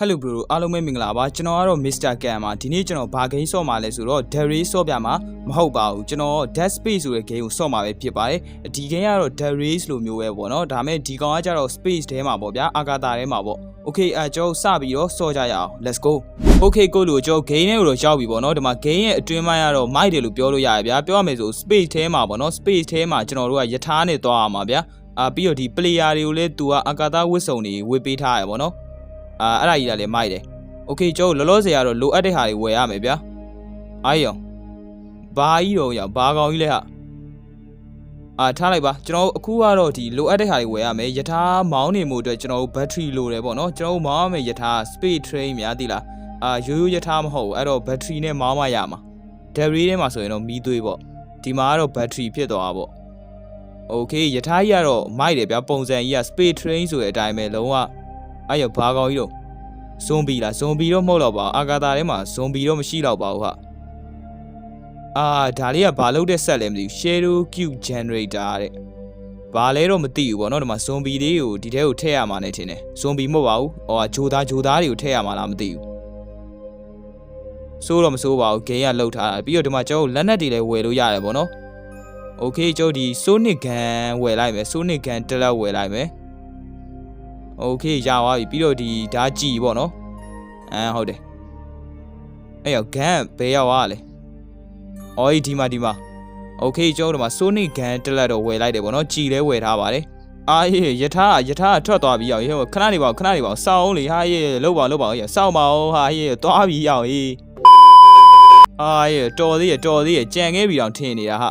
ဟယ်လို bro အားလုံးပဲမင်္ဂလာပါကျွန်တော်ကတော့ Mr. Cam ပါဒီနေ့ကျွန်တော်ဘာ game ဆော့မှာလဲဆိုတော့ Dairy ဆော့ပြမှာမဟုတ်ပါဘူးကျွန်တော် Dead Space ဆိုတဲ့ game ကိုဆော့မှာပဲဖြစ်ပါတယ်ဒီ game ကတော့ Dairy လိုမျိုးပဲပေါ့နော်ဒါမဲ့ဒီကောင်ကကျတော့ Space ထဲမှာပေါ့ဗျာအာကာသထဲမှာပေါ့ Okay အဲကျွန်တော်စပြီးတော့ဆော့ကြရအောင် Let's go Okay ကိုလူကျွန်တော် game ထဲကိုတော့ရောက်ပြီပေါ့နော်ဒီမှာ game ရဲ့အတွင်းပိုင်းကတော့ mic တယ်လို့ပြောလို့ရရဗျာပြောရမယ်ဆို Space ထဲမှာပေါ့နော် Space ထဲမှာကျွန်တော်တို့ကယထာနဲ့သွားရမှာဗျာအာပြီးတော့ဒီ player တွေကိုလည်းသူကအာကာသဝစ်စုံတွေဝေပေးထားရပေါ့နော် အာအဲ့ဒါကြီးကလည်းမိုက်တယ်โอเคကျုပ်လောလောဆယ်ကတော့လိုအပ်တဲ့ဟာတွေဝယ်ရမယ်ဗျာအားရောဘာကြီးတော့ရဘာကောင်ကြီးလဲဟာအာထားလိုက်ပါကျွန်တော်အခုကတော့ဒီလိုအပ်တဲ့ဟာတွေဝယ်ရမယ်ယထာမောင်းနေမှုအတွက်ကျွန်တော်တို့ဘက်ထရီလိုတယ်ပေါ့နော်ကျွန်တော်တို့မောင်းရမယ်ယထာ speed train များသိလားအာရိုးရိုးယထာမဟုတ်ဘူးအဲ့တော့ဘက်ထရီနဲ့မောင်းမှရမှာ dairy ထဲမှာဆိုရင်တော့မီးသွေးပေါ့ဒီမှာကတော့ဘက်ထရီဖြစ်သွားတာပေါ့โอเคယထာကြီးကတော့မိုက်တယ်ဗျာပုံစံကြီးက speed train ဆိုတဲ့အတိုင်းပဲလုံးဝ အဲ့ရဘာကောင်ကြီးတော့ဇွန်ဘီလားဇွန်ဘီတော့မဟုတ်တော့ပါဘူးအာဂါတာထဲမှာဇွန်ဘီတော့မရှိတော့ပါဘူးဟာအာဒါလေးကဘာလုပ်တဲ့ဆက်လဲမသိဘူး shadow cube generator တဲ့ဘာလဲတော့မသိဘူးပေါ့နော်ဒီမှာဇွန်ဘီလေးကိုဒီထဲကိုထည့်ရမှာနဲ့ထင်တယ်ဇွန်ဘီမဟုတ်ပါဘူးဟိုဟာဂျိုသားဂျိုသားတွေကိုထည့်ရမှာလားမသိဘူးစိုးတော့မစိုးပါဘူးဂိမ်းကလှုပ်ထားတာပြီးတော့ဒီမှာကျွန်တော်လက်နက်တွေလည်းဝယ်လို့ရတယ်ပေါ့နော်โอเคကျွန်တော်ဒီ sonic gun ဝယ်လိုက်မယ် sonic gun တစ်လက်ဝယ်လိုက်မယ် โอเคရသွားပြီပြီးတော့ဒီဓာကြည်ပေါ့နော်အမ်ဟုတ်တယ်အဲ့ရောဂန်ဘယ်ရောက်သွားလဲအော်ဒီမှာဒီမှာโอเคကျွန်တော်တို့မှာ Sonic Gun တက်လက်တော့ဝယ်လိုက်တယ်ပေါ့နော်ကြည်လဲဝယ်ထားပါတယ်အာရေးယထာယထာထွက်သွားပြီရောက်ရေးခဏနေပါခဏနေပါစောင်းလေဟာရေးလောက်ပါလောက်ပါရေးစောင်းပါဦးဟာရေးသွားပြီရောက်ရေးအာရေးတော်သေးရတော်သေးရကြံခဲ့ပြီတော့ထင်နေတာဟာ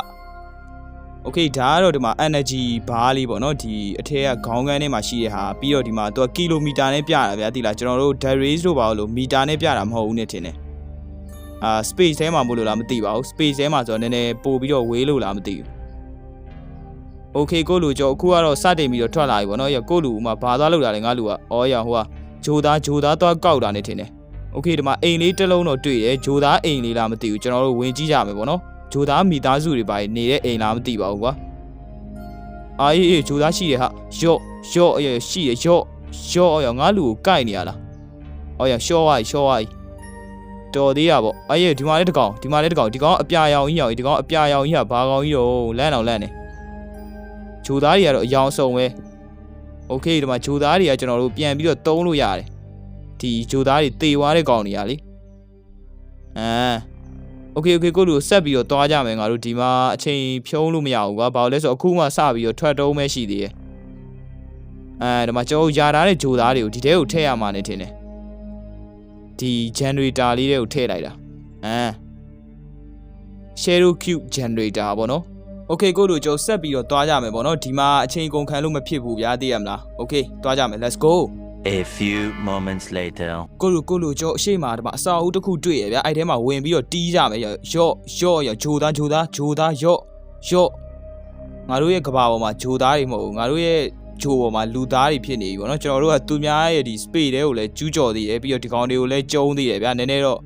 โอเคဒါကတော့ဒီမှာ energy bar လေးပေါ့နော်ဒီအထက်ကခေါင်းကန်းထဲမှာရှိတဲ့ဟာပြီးတော့ဒီမှာသူကကီလိုမီတာနဲ့ပြတာဗျာသိလားကျွန်တော်တို့ degrees တို့ပါလို့မီတာနဲ့ပြတာမဟုတ်ဘူးနဲ့ထင်တယ်အာ space ထဲမှာမို့လို့လားမသိပါဘူး space ထဲမှာဆိုတော့နည်းနည်းပို့ပြီးတော့ဝေးလို့လားမသိဘူးโอเคကိုလူကျော်အခုကတော့စတင်ပြီးတော့ထွက်လာပြီပေါ့နော်ရကိုလူဥမာဘာသွားလောက်တာလဲငါလူကအော်ရဟိုကဂျိုသားဂျိုသားသွားကောက်တာနဲ့ထင်တယ်โอเคဒီမှာအိမ်လေးတစ်လုံးတော့တွေ့တယ်ဂျိုသားအိမ်လေးလားမသိဘူးကျွန်တော်တို့ဝင်ကြည့်ကြမယ်ပေါ့နော် ဂျိုသားမိသားစုတွေပါနေတဲ့အိမ်လားမသိပါဘူးကွာအာအေးအေးဂျိုသားရှိတယ်ဟာရော့ရော့အေးရှိတယ်ရော့ရော့အေးငါလူကိုကိုက်နေရလားအော်ရရှော့ဝိုင်းရှော့ဝိုင်းတော်သေးရပေါ့အေးဒီမှာလေးတကောင်ဒီမှာလေးတကောင်ဒီကောင်အပြာရောင်ကြီးရောင်ဒီကောင်အပြာရောင်ကြီးကဘာကောင်ကြီးတော့လန့်အောင်လန့်နေဂျိုသားတွေကတော့အယောင်စုံပဲโอเคဒီမှာဂျိုသားတွေကကျွန်တော်တို့ပြန်ပြီးတော့တုံးလို့ရတယ်ဒီဂျိုသားတွေတေသွားတဲ့ကောင်တွေရလေအာ โอเคโอเคကိုလူဆက်ပြီးတော့သွားကြမယ်ငါတို့ဒီမှာအချိန်ဖြုံးလို့မရဘူးကွာဘာလို့လဲဆိုတော့အခုမှစပြီးတော့ထွက်တုံးမဲရှိသေးတယ်အဲဒီမှာကျွန်တော်ယာထားတဲ့ဂျိုသားတွေကိုဒီထဲကိုထည့်ရမှာနေထင်တယ်ဒီ generator လေးတွေကိုထည့်လိုက်တာအမ် shadow cube generator ပေါ့နော်โอเคကိုလူကျွန်တော်ဆက်ပြီးတော့သွားကြမယ်ပေါ့နော်ဒီမှာအချိန်ကုန်ခံလို့မဖြစ်ဘူးဗျာသိရမလားโอเคသွားကြမယ် let's go A few moments later. ကိုလူကိုလူကျော်အရှိမဒီမှာအစာအုပ်တစ်ခုတွေ့ရဗျအဲ့ထဲမှာဝင်ပြီးတော့တီးကြမယ်ရော့ရော့ရော့ရော့ဂျိုသားဂျိုသားဂျိုသားရော့ရော့ငါတို့ရဲ့ကဘာပေါ်မှာဂျိုသားတွေမဟုတ်ဘူးငါတို့ရဲ့ဂျိုပေါ်မှာလူသားတွေဖြစ်နေပြီပေါ့နော်ကျွန်တော်တို့ကသူများရဲ့ဒီ space တွေကိုလည်းကျူးကျော်သေးတယ်ပြီးတော့ဒီကောင်တွေကိုလည်းကျုံသေးတယ်ဗျနည်းနည်းတော့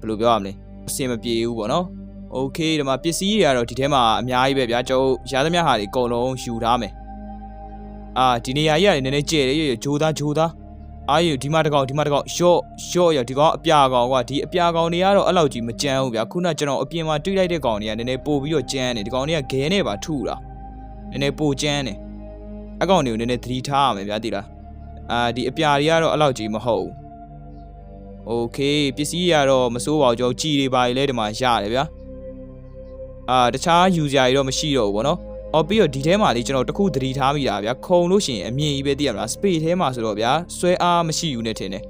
ဘယ်လိုပြောရမလဲအဆင်မပြေဘူးပေါ့နော်โอเคဒီမှာပစ္စည်းတွေကတော့ဒီထဲမှာအများကြီးပဲဗျာကျွန်တော်ရသမျှဟာတွေအကုန်လုံးယူထားမယ်အာဒီနေရာကြီးကလည်းနည်းနည်းကျဲတယ်ဂျိုသားဂျိုသား အာယူဒီမှာတကောင်ဒီမှာတကောင်ရှော့ရှော့ရဒီကောင်အပြာကောင်ကွာဒီအပြာကောင်တွေကတော့အဲ့လောက်ကြီးမကြမ်းဘူးဗျာခုနကျွန်တော်အပြင်မှာတွေးလိုက်တဲ့ကောင်တွေကနည်းနည်းပို့ပြီးတော့ကြမ်းတယ်ဒီကောင်တွေကဂဲနဲ့ပါထုတာနည်းနည်းပိုကြမ်းတယ်အကောင်တွေကိုနည်းနည်းသတိထားရမယ်ဗျာသိလားအာဒီအပြာတွေကတော့အဲ့လောက်ကြီးမဟုတ်ဘူးโอเคပစ္စည်းတွေကတော့မစိုးပါဘူးကျွန်တော်ကြည်တွေပါလေဒီမှာရတယ်ဗျာအာတခြားယူစရာတွေတော့မရှိတော့ဘူးဗောနော် ။အော်ပြီးတော့ဒီထဲမှာလေးကျွန်တော်တခုသတိထားမိတာဗျာခုံလို့ရှိရင်အမြင့်ကြီးပဲသိရမလား space ထဲမှာဆိုတော့ဗျာဆွဲအားမရှိဘူးနဲ့ထင်တယ်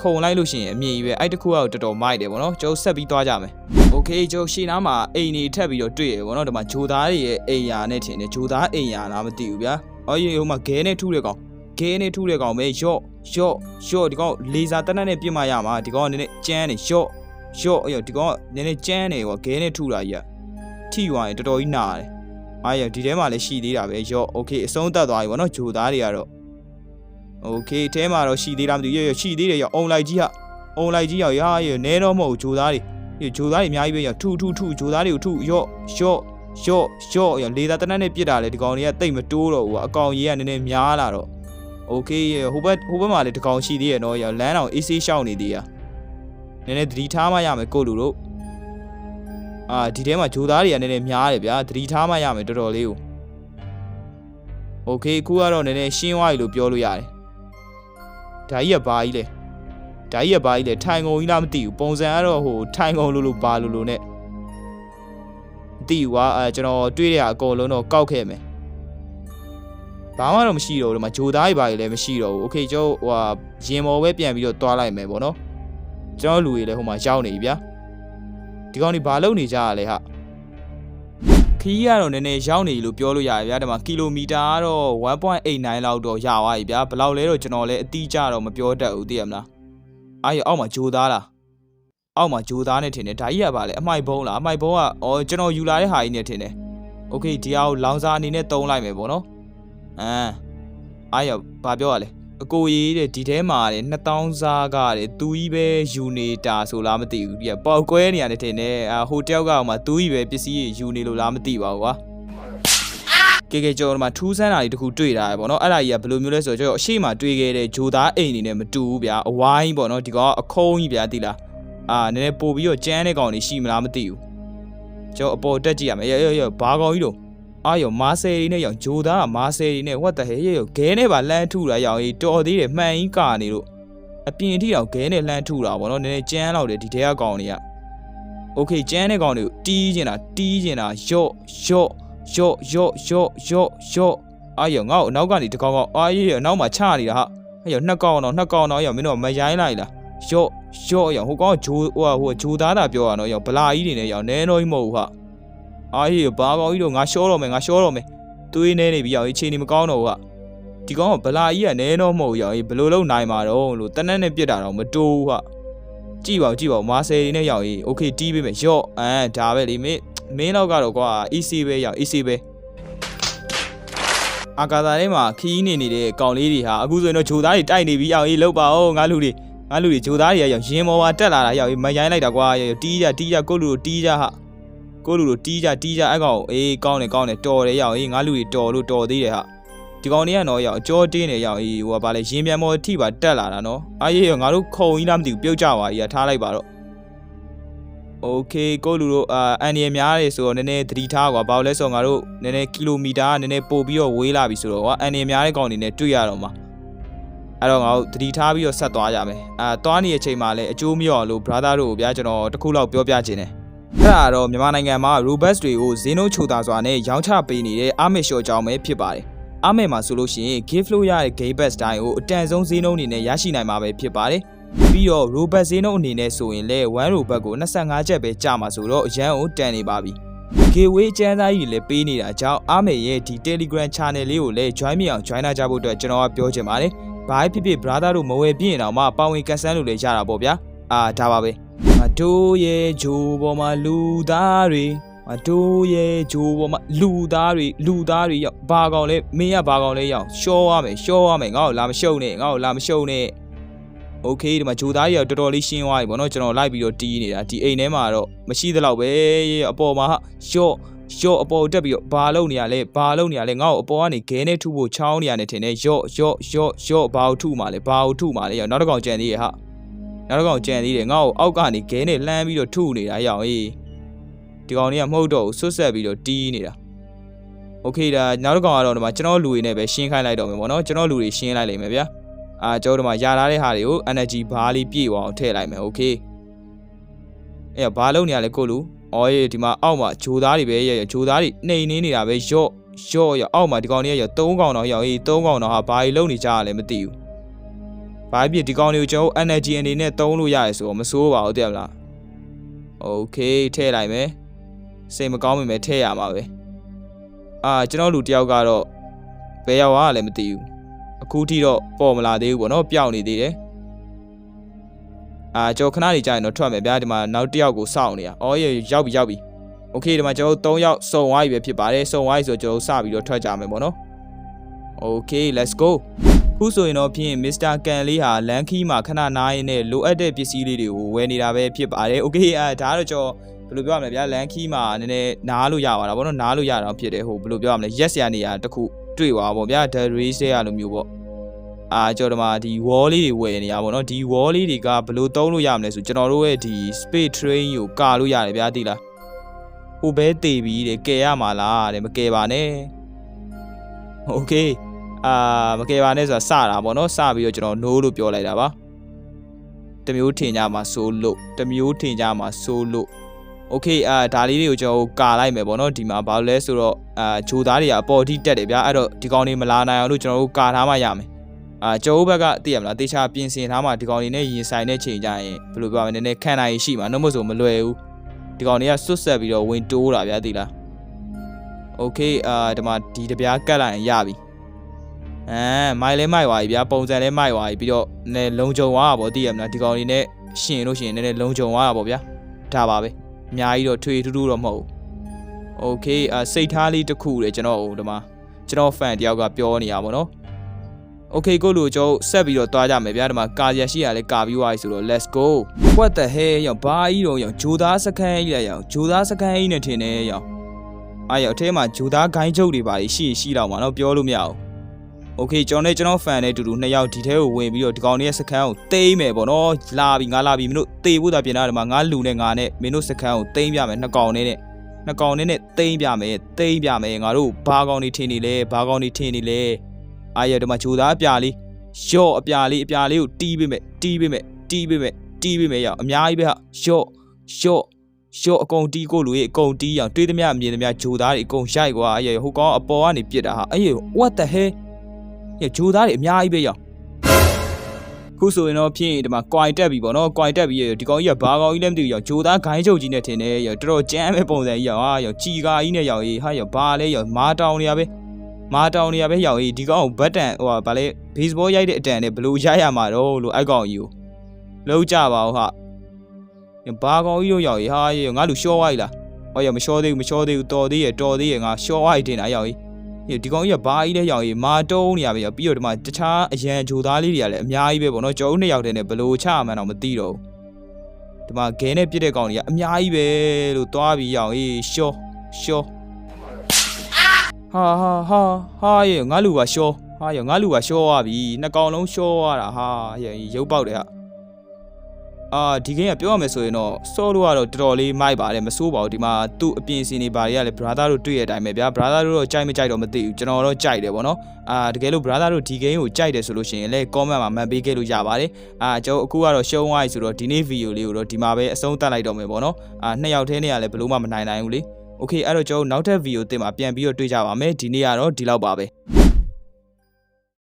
ခုံလိုက်လို့ရှိရင်အမြင့်ကြီးပဲအဲ့တခုကတော့တော်တော်မိုက်တယ်ဗောနော်ကျွန်တော်ဆက်ပြီးသွားကြမယ်။ Okay ကျွန်တော်ရှေ့နားမှာအိမ်နေထပ်ပြီးတော့တွေ့ရဗောနော်ဒီမှာဂျိုသားတွေရဲ့အိမ်ယာနဲ့ထင်တယ်ဂျိုသားအိမ်ယာလားမသိဘူးဗျာ။အော်ရေဟိုမှာဂဲနဲ့ထူးတဲ့ကောင်ဂဲနဲ့ထူးတဲ့ကောင်ပဲယော့ယော့ယော့ဒီကောင်လေဆာတက်နဲ့ပြစ်မှရမှာဒီကောင်ကနည်းနည်းကျန်းနေယော့ယော့အဲ့ဒီကောင်ကနည်းနည်းကျန်းနေကွာဂဲနဲ့ထူးတာကြီးอ่ะထိရွာရင်တော်တော်ကြီးနာတယ် အားရဒီထဲမှာလည်းရှိသေးတာပဲရော့โอเคအဆုံးသတ်သွားပြီဗောနော်ဂျိုသားတွေကတော့โอเคအဲထဲမှာတော့ရှိသေးတာမသိဘူးရော့ရှိသေးတယ်ရော့အုံလိုက်ကြီးဟာအုံလိုက်ကြီးရော့ရာရနဲတော့မဟုတ်ဂျိုသားတွေဒီဂျိုသားတွေအများကြီးပဲရော့ထူထူထူဂျိုသားတွေကိုထူရော့ရော့ရော့ရော့ရော့လေသာတနတ်နဲ့ပြစ်တာလေဒီကောင်တွေကတိတ်မတိုးတော့ဘူးအကောင်ကြီးကနည်းနည်းများလာတော့ โอเคဟိုဘက်ဟိုဘက်မှာလည်းတကောင်ရှိသေးရဲ့နော်ရောလမ်းအောင်အေးဆေးရှောင်းနေသေးရနည်းနည်းသတိထားမှရမယ်ကိုလူတို့ အာဒီထဲမှာဂျိုသားတွေကနည်းနည်းများတယ်ဗျာသတိထားမှရမယ်တော်တော်လေးကိုโอเคအခုကတော့နည်းနည်းရှင်းသွားပြီလို့ပြောလို့ရတယ်ဒါကြီးကဘာကြီးလဲဒါကြီးကဘာကြီးလဲထိုင်ကုန်ကြီးလားမသိဘူးပုံစံကတော့ဟိုထိုင်ကုန်လို့လို့ဘာလို့လို့ ਨੇ မသိဘူးကွာအဲကျွန်တော်တွေးရအကုန်လုံးတော့ကောက်ခဲ့မယ်ဘာမှတော့မရှိတော့ဘူးဒီမှာဂျိုသားကြီးပါကြီးလည်းမရှိတော့ဘူးโอเคကျွန်တော်ဟိုဟာရင်မော်ပဲပြန်ပြီးတော့တွားလိုက်မယ်ပေါ့နော်ကျွန်တော်လူတွေလည်းဟိုမှာရောက်နေပြီဗျာ ဒီကောင်တွေဘာလုပ်နေကြရလဲဟာခီးကတော့နည်းနည်းရောက်နေပြီလို့ပြောလို့ရတယ်ဗျာဒီမှာကီလိုမီတာကတော့1.89လောက်တော့ရသွားပြီဗျာဘယ်လောက်လဲတော့ကျွန်တော်လည်းအတိအကျတော့မပြောတတ်ဘူးသိရမလားအားရအောက်မှာဂျိုသားလား အောက်မှာဂျိုသားနဲ့ထင်တယ်ဒါကြီးကပါလေအမိုက်ဘုံလားအမိုက်ဘုံကအော်ကျွန်တော်ယူလာတဲ့ဟာကြီးနဲ့ထင်တယ်โอเคဒီဟာကိုလောင်စာအနေနဲ့တုံးလိုက်မယ်ပေါ့နော်အမ်အားရဘာပြောရလဲ အကိုကြီးတဲ့ဒီထဲမှာတဲ့2000စားကတဲ့သူကြီးပဲယူနေတာဆိုလားမသိဘူးပြပေါက်ကွဲနေရတယ်ထင်တယ်အာဟိုတယောက်ကမှသူကြီးပဲပစ္စည်းယူနေလို့လားမသိပါဘူးကွာကဲကဲကျွန်တော်ဒီမှာထူးဆန်းတာလေးတစ်ခုတွေ့တာပဲပေါ့နော်အဲ့ဒါကြီးကဘယ်လိုမျိုးလဲဆိုတော့ကျွန်တော်အရှိမတွေ့ခဲ့တဲ့ဂျိုသားအိမ်နေနဲ့မတူဘူးဗျာအဝိုင်းပေါ့နော်ဒီကောင်ကအခုံးကြီးဗျာသိလားအာနည်းနည်းပို့ပြီးတော့ကြမ်းတဲ့ကောင်တွေရှိမလားမသိဘူးကျွန်တော်အပေါ်တက်ကြည့်ရမယ်ရောရောရောဘာကောင်ကြီးတော့ အာရောမာဆယ်တွေနဲ့ရောင်ဂျိုသားကမာဆယ်တွေနဲ့ what the hell ရောရောဂဲနဲ့ပါလှမ်းထုတာရောင်ကြီးတော်သေးတယ်မှန်ကြီးကာနေလို့အပြင်အထိတော့ဂဲနဲ့လှမ်းထုတာဗောနော်နည်းနည်းကြမ်းလောက်တယ်ဒီထဲကကောင်တွေကโอเคကြမ်းတဲ့ကောင်တွေကိုတီးကျင်တာတီးကျင်တာယော့ယော့ယော့ယော့ယော့ယော့ယော့အာရောငါ့ကိုအနောက်ကနေတကောင်ကောင်အာရောနောက်မှာချနေတာဟာအဲ့ရောနှစ်ကောင်တော့နှစ်ကောင်တော့ရောမင်းတို့မရိုင်းလိုက်လား ရော့ရော့ရောဟိုကောင်ကဂျိုးဟိုဟိုဂျိုးသားတာပြောရတော့ရောဘလာကြီးတွေနဲ့ရောနဲတော့ကြီးမဟုတ်ဘူးဟာ အာကြီးဘာကောင်ကြီးတော့ငါရှောတော့မယ်ငါရှောတော့မယ်သွေးနေနေပြီရောအချိန်နေမကောင်းတော့ဘူးဟာဒီကောင်ကဘလာကြီးကနဲတော့မဟုတ်ဘူးရောဘယ်လိုလုပ်နိုင်မှာတော့လို့တနက်နဲ့ပြစ်တာတော့မတိုးဘူးဟာကြည့်ပါဦးကြည့်ပါဦးမာဆယ်တွေနဲ့ရောကြီးโอเคတီးပေးမယ်ရော့အမ်ဒါပဲလေမင်းမင်းတော့ကတော့ကွာ EC ပဲရော EC ပဲအာကာသာထဲမှာခီးနေနေတဲ့ကောင်လေးတွေဟာအခုဆိုရင်တော့ဂျိုသားတွေတိုက်နေပြီရောကြီးလောက်ပါဦးငါလူတွေ ငါလူတွေဂျိုသားတွေရောက်ရင်မော်ပါတက်လာတာရောက်မရိုင်းလိုက်တာကွာတီးကြတီးကြကိုလူတို့တီးကြဟာ ကိုလူတို့တီးကြတီးကြအဲ့ကောင်အေးကောင်းတယ်ကောင်းတယ်တော်တယ်ရောက်အေးငါလူတွေတော်လို့တော်သေးတယ်ဟာဒီကောင်တွေကနော်ရောက်အကျော်တင်းနေရောက်အေးဟိုကဗာလဲရင်ပြန်မော်ထိပါတက်လာတာနော်အားရရငါတို့ခုံကြီးလားမသိဘူးပြုတ်ကြပါကြီးထားလိုက်ပါတော့โอเคကိုလူတို့အာအန်ဒီရများတယ်ဆိုတော့နည်းနည်းသတိထားကွာဘာလို့လဲဆိုတော့ငါတို့နည်းနည်းကီလိုမီတာကနည်းနည်းပို့ပြီးတော့ဝေးလာပြီဆိုတော့ကွာအန်ဒီရများတဲ့ကောင်တွေနဲ့တွေ့ရတော့မှာ အဲ့တော့ငါတို့သတိထားပြီးတော့ဆက်သွားကြမယ်အာသွားနေတဲ့အချိန်မှာလည်းအကျိုးမရောလို့ brother တို့ကိုဗျာကျွန်တော်တစ်ခုလောက်ပြောပြခြင်းတယ် အဲ့ဒါကတော့မြန်မာနိုင်ငံမှာ robust တွေကိုဈေးနှုန်းချိုသာစွာနဲ့ရောင်းချပေးနေတဲ့အာမစ်ရှော့ကြောင်းပဲဖြစ်ပါတယ်အာမစ်မှာဆိုလို့ရှိရင် gift flow ရတဲ့ game best တိုင်းကိုအတန်ဆုံးဈေးနှုန်းအနေနဲ့ရရှိနိုင်မှာပဲဖြစ်ပါတယ်ပြီးတော့ robust ဈေးနှုန်းအနေနဲ့ဆိုရင်လည်း1 robust ကို25ကျပ်ပဲကျမှာဆိုတော့အရန်ကိုတန်နေပါပြီ gateway ကျန်းသားကြီးလည်းပေးနေတာကြောင့်အာမေရဲ့ဒီ Telegram channel လေးကိုလည်း join မြအောင် join လာကြဖို့အတွက်ကျွန်တော်ကပြောချင်ပါတယ်။ဘာဖြစ်ဖြစ် brother တို့မဝယ်ပြင်းအောင်မှပါဝင်ကန်ဆန်းလို့လည်းရတာပေါ့ဗျာ။အာဒါပါပဲ။ မတို့ရဲ့ဂျိုးပေါ်မှာလူသားတွေမတို့ရဲ့ဂျိုးပေါ်မှာလူသားတွေလူသားတွေရောက်ဘာကောင်လဲမင်းကဘာကောင်လဲရောက်ရှောရမယ်ရှောရမယ်ငါ့ကိုလာမရှုံနဲ့ငါ့ကိုလာမရှုံနဲ့โอเคဒီမှာဂျိုသားကြီးကတော်တော်လေးရှင်းသွားပြီဗောနော်ကျွန်တော်လိုက်ပြီးတော့တီးနေတာဒီအိမ်ထဲမှာတော့မရှိသလောက်ပဲအပေါ်မှာဟာရှော့ရော့အပေါ်တက်ပြီးတော့ဘာလုပ်နေရလဲဘာလုပ်နေရလဲငါ့ကိုအပေါ်ကနေခဲနဲ့ထုဖို့ချောင်းနေရတယ်ထင်တယ်ရော့ရော့ရော့ရော့ဘာကိုထုမှာလဲဘာကိုထုမှာလဲရောက်နောက်တစ်ကောင်ကြံသေးရဲ့ဟာ နောက်တစ်ကောင်ကြံသေးတယ်ငါ့ကိုအောက်ကနေခဲနဲ့လှမ်းပြီးတော့ထုနေတာရောက်အေးဒီကောင်လေးကမဟုတ်တော့ဘူးဆွတ်ဆက်ပြီးတော့တီးနေတာโอเคဒါနောက်တစ်ကောင်ကတော့ဒီမှာကျွန်တော်လူတွေနဲ့ပဲရှင်းခိုင်းလိုက်တော့မယ်ပေါ့နော်ကျွန်တော်လူတွေရှင်းလိုက်လိမ့်မယ်ဗျာအာကျွန်တော်တို့မှာယာထားတဲ့ဟာတွေကို energy bar လေးပြည့်အောင်ထည့်လိုက်မယ်โอเคအဲ့ဘာလုပ်နေရလဲကိုလူအော်ရေဒီမှာအောက်မှာဂျိုသားတွေပဲရဲ့ဂျိုသားတွေနှိမ်နေနေတာပဲရော့ရော့ရအောက်မှာဒီကောင်တွေကရ3ကောင်တော့ရောက်ရေး3ကောင်တော့ဟာဘာကြီးလုံနေကြရလဲမသိဘူး ။ဘာဖြစ်ဒီကောင်တွေကိုကျွန်တော် energy အနေနဲ့သုံးလို့ရတယ်ဆိုတော့မစိုးပါဘူးတဲ့မလား။ Okay ထည့်လိုက်မယ်။စိတ်မကောင်းပေမဲ့ထည့်ရမှာပဲ။အာကျွန်တော်လူတယောက်ကတော့ဘယ်ရောက်ရလဲမသိဘူး။အခုထိတော့ပေါ်မလာသေးဘူးပေါ့နော်ပျောက်နေသေးတယ်။အာကျွန်တော်ခဏနေကြရင်တော့ထွက်မယ်ဗျာဒီမှာနောက်တစ်ယောက်ကိုစောင့်နေတာ။အော်ရောက်ပြီရောက်ပြီ။ Okay ဒီမှာကျွန်တော်၃ယောက်စုံသွားပြီပဲဖြစ်ပါတယ်။စုံသွားပြီဆိုတော့ကျွန်တော်စပြီးတော့ထွက်ကြမယ်ပေါ့နော်။ Okay let's go ခုဆိုရင်တော့ဖြင့်မစ္စတာကန်လေးဟာလန်ခီမှာခဏနားရင်းနဲ့လိုအပ်တဲ့ပစ္စည်းလေးတွေကိုဝယ်နေတာပဲဖြစ်ပါတယ်။ Okay အဲဒါတော့ကျွန်တော်ဘယ်လိုပြောရမလဲဗျာလန်ခီမှာနည်းနည်းနားလို့ရပါတာဗောနော်နားလို့ရတာဖြစ်တယ်ဟိုဘယ်လိုပြောရမလဲရက်စရာနေရာတစ်ခုတွေ့ပါဗောဗျာ the race တဲ့လိုမျိုးဗောအာကျွန်တော်ဒီမှာဒီ wall လေးတွေဝယ်နေရပါဗောနော်ဒီ wall လေးတွေကဘယ်လိုသုံးလို့ရမလဲဆိုကျွန်တော်တို့ရဲ့ဒီ space train ကိုကာလို့ရတယ်ဗျာသိလားဟိုဘဲတေးပြီးတဲ့ကယ်ရမှာလားတဲ့မကယ်ပါနဲ့ okay အာမကယ်ပါနဲ့ဆိုတာစတာပေါ့နော်စပြီးတော့ကျွန်တော် no လို့ပြောလိုက်တာပါတမျိုးထင်ကြမှာဆိုလို့တမျိုးထင်ကြမှာဆိုလို့ okay အာဒါလေးတွေကိုကျွန်တော်ကာလိုက်မယ်ပေါ့နော်ဒီမှာဘာလို့လဲဆိုတော့အာဂျိုသားတွေကအပေါ်ထိတက်တယ်ဗျာအဲ့တော့ဒီကောင်တွေမလာနိုင်အောင်လို့ကျွန်တော်တို့ကာထားမှရမယ်အာကျောဘက်ကသိရမလားတေချာပြင်ဆင်ထားမှဒီကောင်တွေနဲ့ရင်ဆိုင်တဲ့ချိန်ကြရင်ဘယ်လိုပြောမလဲနည်းနည်းခံနိုင်ရှိမှာနှုတ်မဆိုမလွယ်ဘူးဒီကောင်တွေကဆွတ်ဆက်ပြီးတော့ဝင်တိုးတာဗျာသိလား okay အာဒီမှာဒီတပြားကတ်လိုက်ရင်ရပြီ အဲမိုင်လဲမိုက်သွားပြီဗျာပုံစံလဲမိုက်သွားပြီပြီးတော့နည်းလုံခြုံသွားတာပေါ့သိရမလားဒီကောင်တွေနဲ့ရှင်လို့ရှိရင်နည်းနည်းလုံခြုံသွားတာပေါ့ဗျာဒါပါပဲအများကြီးတော့ထွေထူးထူးတော့မဟုတ်ဘူး။ Okay အစိတ်ထားလေးတစ်ခုလေကျွန်တော်ဟိုဒီမှာကျွန်တော် fan တယောက်ကပြောနေတာပေါ့နော်။ Okay ကိုလူကျွန်တော်ဆက်ပြီးတော့တွားကြမယ်ဗျာဒီမှာကာရရှိရလဲကာပြီးသွားပြီဆိုတော့ let's go ။ What the hell ရောဘာကြီးတော့ရောဂျိုသားစခန်းကြီးလိုက်ရောဂျိုသားစခန်းကြီးနဲ့ထင်နေရောအားရောအထဲမှာဂျိုသားဂိုင်းချုပ်တွေပါရှိရှိတော့မှာတော့ပြောလို့မရဘူး။ Okay ကျွန်တော်နဲ့ကျွန်တော် fan နဲ့အတူတူနှစ်ယောက်ဒီထဲကိုဝင်ပြီးတော့ဒီကောင်လေးရဲ့စခန်းကိုတိမ့်မယ်ပေါ့နော်။လာပြီငါလာပြီမင်းတို့တေဖို့တာပြင်လာတယ်မှာငါလူနဲ့ငါနဲ့မင်းတို့စခန်းကိုတိမ့်ပြမယ်နှစ်ကောင်နဲ့နဲ့နှစ်ကောင်နဲ့နဲ့တိမ့်ပြမယ်တိမ့်ပြမယ်ငါတို့ဘာကောင်တွေထင်နေလဲဘာကောင်တွေထင်နေလဲ။အားရဒီမှာဂျိုသားအပြာလေးရော့အပြာလေးအပြာလေးကိုတီးပေးမယ်တီးပေးမယ်တီးပေးမယ်တီးပေးမယ်ရအောင်အများကြီးပဲဟာရော့ရော့ရော့အကုန်တီးကိုလူကြီးအကုန်တီးအောင်တွေးသမျှမြင်သမျှဂျိုသားတွေအကုန်ရိုက်ကွာအဲ့ရဟိုကောင်အပေါ်ကနေပြစ်တာဟာအဲ့ရ what the hell ညဂျိုသားတွေအများကြီးပဲရောခုဆိုရင်တော့ဖြစ်ရင်ဒီမှာ quite တက်ပြီပေါ့နော် quite တက်ပြီဒီကောင်ကြီးကဘာကောင်ကြီးလဲမသိဘူးရောဂျိုသားဂိုင်းချုပ်ကြီးနဲ့ထင်တယ်ရောတော်တော်ကြမ်းမဲ့ပုံစံကြီးရောဟာရောကြီကာကြီးနဲ့ရောဟာရောဘာလဲရောမာတောင်နေရပဲမာတောင်နေရပဲရောဒီကောင်ကိုဘတ်တန်ဟိုဗာလဲ baseball ရိုက်တဲ့အတန်နဲ့ဘလို့ရိုက်ရမှာတော့လို့အဲ့ကောင်ကြီးကိုလုံးကြပါဦးဟာဘာကောင်ကြီးတို့ရောဟာရောငါလူရှော့ဝိုက်လားဟောရောမရှော့သေးဘူးမရှော့သေးဘူးတော်သေးရတော်သေးရငါရှော့ဝိုက်တင်တာရောကြီး ဒီဒီကောင်ကြီးကဘာကြီးလဲရောင်ကြီးမာတုံးနေရပဲရောပြီးတော့ဒီမှာတခြားအရန်ဂျိုသားလေးတွေကလည်းအများကြီးပဲပေါ့နော်ကျောင်းနှစ်ယောက်တည်းနဲ့ဘလို့ချမှန်းတော့မသိတော့ဘူးဒီမှာဂဲနဲ့ပြစ်တဲ့ကောင်တွေကအများကြီးပဲလို့သွားပြီးရောင်ကြီးရှော့ရှော့ဟာဟာဟာဟာရေငါလူကရှော့ဟာရေငါလူကရှော့သွားပြီနှစ်ကောင်လုံးရှော့သွားတာဟာရေရုပ်ပေါက်တယ်ဟာ အာဒီဂိမ်းကပြောရမယ်ဆိုရင်တော့စောလို့ကတော့တော်တော်လေးမိုက်ပါတယ်မစိုးပါဘူးဒီမှာသူ့အပြင်စင်နေပါတွေကလည်း brother တို့တွေ့ရတဲ့အတိုင်းပဲဗျာ brother တို့တော့ကြိုက်မကြိုက်တော့မသိဘူးကျွန်တော်တော့ကြိုက်တယ်ဗောနော်အာတကယ်လို့ brother တို့ဒီ game ကိုကြိုက်တယ်ဆိုလို့ရှိရင်လည်း comment မှာမှတ်ပေးခဲ့လို့ရပါတယ်အာကျွန်တော်အခုကတော့ရှုံးသွားပြီဆိုတော့ဒီနေ့ video လေးကိုတော့ဒီမှာပဲအဆုံးသတ်လိုက်တော့မယ်ဗောနော်အာနှစ်ယောက်တည်းနဲ့ကလည်းဘယ်လို့မှမနိုင်နိုင်ဘူးလေ okay အဲ့တော့ကျွန်တော်နောက်ထပ် video တင်မှာပြန်ပြီးတော့တွေ့ကြပါမယ်ဒီနေ့ကတော့ဒီလောက်ပါပဲ